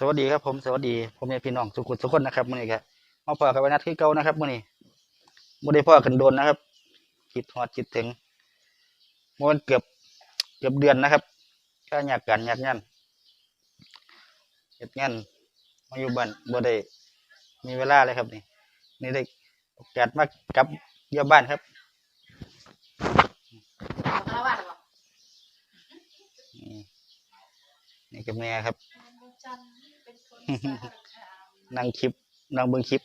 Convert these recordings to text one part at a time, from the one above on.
สวัสดีครับผมสวัสดีผมเนี่ยพี่น้องสุขุมสุขคนนะครับมื่อนี้ครับมาพอกับวันนัดที่เก่านะครับมื่อนี้มื่อได้พ่อกันโดนนะครับคิดฮอดคิดถึงมื่อวันเกือบเกือบเดือนนะครับก็อยากกันอยากงานเหตุงานมาอยู่บ้านบ่ได้มีเวลาเลยครับนี่นี่ได้โอกาสมากลับเยี่ยมบ้านครับเอาคารวะหรอนี่นี่กับแม่ครับจั นเป็นคนนั่งคลิปนั่งเบิ่งคลิป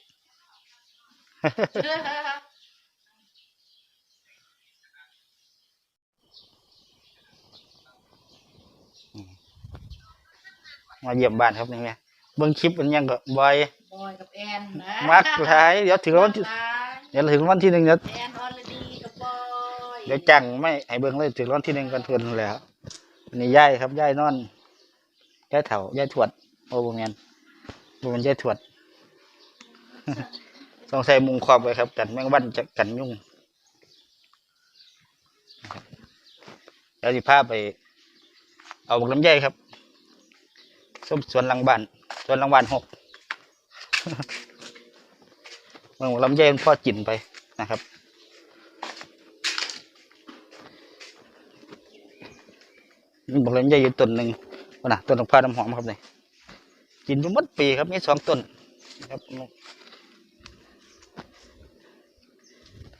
มาเยี่ยมบ้านครับนี่แม่เบิ่งคลิปมันยังก็บ่อยบอยกับแอนนะมักหลายเดี๋ยวถึงวันที่มักหลายเดี๋ยวถึงวันที่หนึ่งเดี๋ยวแอนออลดีกับบอยเดี๋ยวจังไม่ให้เบิ่งเลยถึงวันที่หนึ่งกันเพิ่นแหล้วนี่ย่ายครับย่ายนอนย่ายเถาย่ายถวด โอ้บ่แม่นบ่แม่นย่ถวดต้องใส่มุงครอบไว้ครับ กันแมงวันจะกันยุ่งนะครับเดี๋ยวสิพาไป เอาบักลำไยครับส้มสวนหลังบ้านสวนหลังบ้านหกเมืองบักลำไยมันพ่อจินไปนะครับมีบักลำไยอยู่ต้นหนึ่งว่านะต้นดอกพร้าน้ำหอมครับเนี่ย กินอยู่มดปีครับมีสองต้นครับ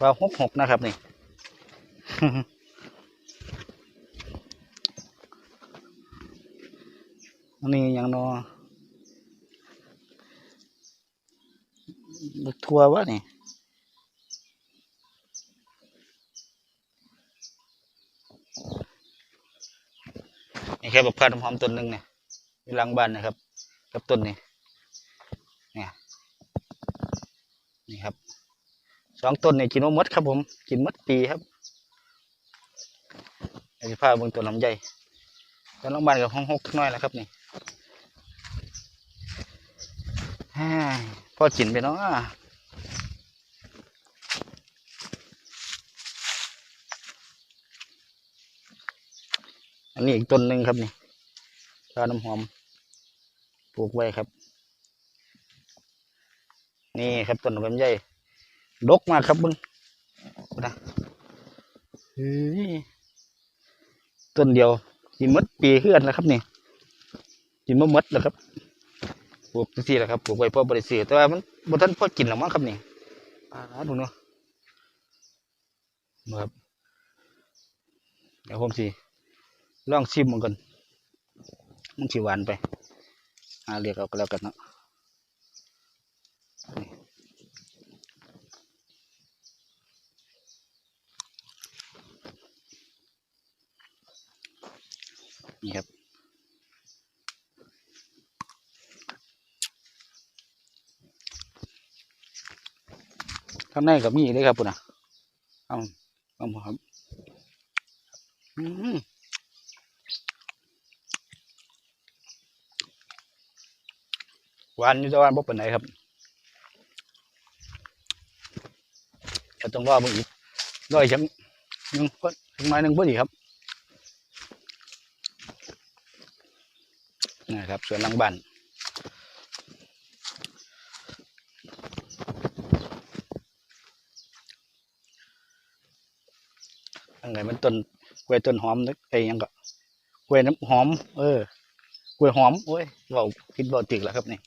ว่าหกหกนะครับนี่อันนี้อย่างนอบักทัววะนี่นี่แค่บักพร้าวน้ำหอมต้นหนึ่งเนี่ยอยู่หลังบ้านนะครับ กับต้นนี้เนี่ยนี่ครับสองต้นนี่กินมดครับ ผมกินมดปีครับไอ้ผ้าเบางต้นลำไยต้นลังบานกับห้องหกน้อยแล้วครับนี่ฮ่าพอกินไปเนาะอันนี้อีกต้นหนึ่งครับนี่พร้าน้ำหอม ปลูกไว้ครับ นี่ครับต้นลำไยดกมากครับมึงนะเฮ้ยต้นเดียวกินมดปีขึ้นแล้วครับนี่กินมะมดแล้วครับปลูกที่แหละครับปลูกไว้เพื่อบริสุทธิ์แต่ว่ามันบนท่านพอกินหรือมั้งครับนี่อ่าดูเนาะมาครับเดี๋ยวผมสิลองชิมมันก่อนมันสิหวานไป หาเรียกเอาก็แล้วกันเนาะนี่ครับข้างในก็มีเลยครับปุ่นอะเอาเอามาครับอืม หวานอยู่แต่ว่าบ่เป็นไหนครับก็ต้องรอเบิ่งอีกรออีกจังหนึงก็จังไม้หนึ่งพอดีครับนะครับสวนหลังบ้านอันไหนมันต้นกล้วยต้นหอมนึกไอ้ยังก็กล้วยน้ำหอม เออ กล้วยหอมโอ้ยเบาคิดเบาติกแล้วครับนี่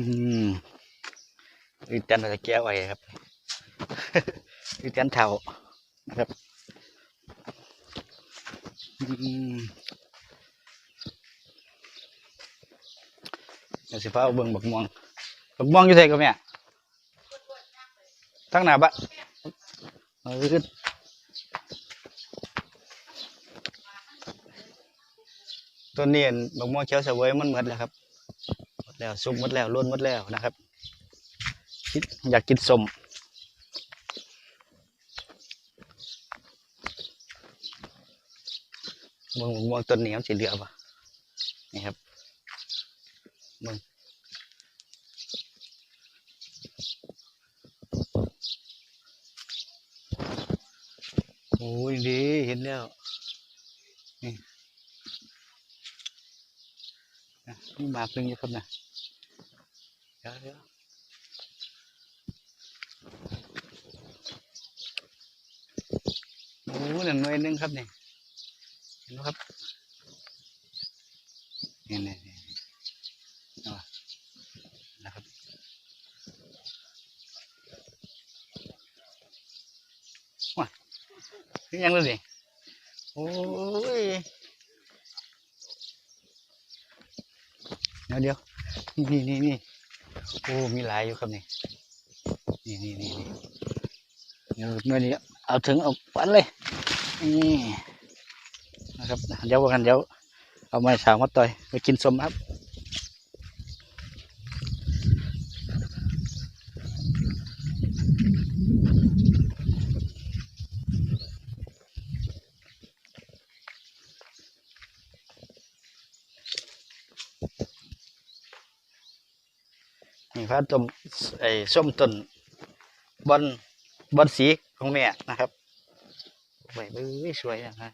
อืมอีแตนเราจะแก้ไว้ครับอีแตนเทานะครับอืมเดี๋ยวสิพาเอาเบิ่งบักม่วงบักม่วงอยู่ไสก็แม่ทั้งหน้าบะเออขึ้นต้นนี้อันบักม่วงเขียวเสวยมันหมดแล้วครับ แล้วสุกหมดแล้วล้นหมดแล้วนะครับคิดอยากกินสมมึงมองต้นนี้มันสีเหลืองปะนี่ครับมึงโอ้ยดีเห็นแล้วนี่มีหมากหนึ่งอยู่ครับนะ เดี๋ยวเดี๋ยวโอ้หนึ่งหน่วยหนึ่งครับเนี่ยเห็นไหมครับนี่นี่นี่เอานะครับว้าคือยังเลยโอ้ยเดี๋ยวเดี๋ยวนี่นี่นี่ โอ้มีหลายอยู่ครับนี่นี่นี่นี่นี่เดี๋ยวเมื่อนี้เอาถึงเอาปันเลยนี่นะครับเดี๋ยวกันเดี๋ยวเอาไม้สาวมาต่อยไปกินสมครับ นี่พระต้มไอ้ส้มต้นบอนบอนสีของแม่นะครับสวยเอ้ยสวยนะฮะ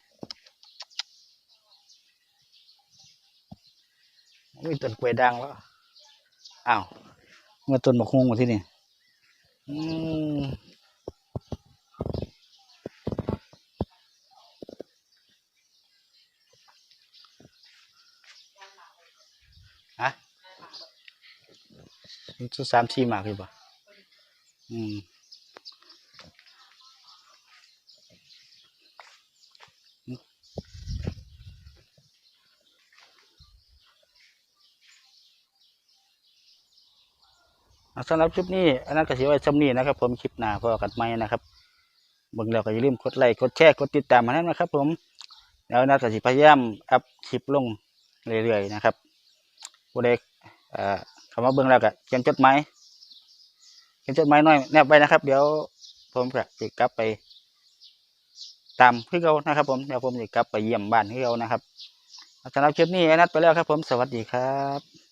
มีต้นกล้วยด่างแล้วอ้าวเมื่อต้นมะฮุงมาที่นี่อืม ชุดสามสี่หมากอยู่ปะอืมสำหรับคลิปนี้อันนั้นก็สิไว้ซ้ำนี้นะครับผมคลิปหน้าพอกันไหมนะครับเบิ่งแล้วก็อย่าลืมกดไลค์กดแชร์กดติดตามมานั้นนะครับ ผมแล้วนัดก็สิพยายามอัพคลิปลงเรื่อยๆนะครับผู้ใดเอ่อ เข้ามาเบิ่งแล้วก็เขียนจดหมายเขียนจดหมายน้อยแนบไปนะครับ เดี๋ยวผมก็จะกลับไป ตามพี่เขานะครับ ผมเดี๋ยวผมจะกลับไปเยี่ยมบ้านพี่เขานะครับสำหรับคลิปนี้นัดไปแล้วครับ ผมสวัสดีครับ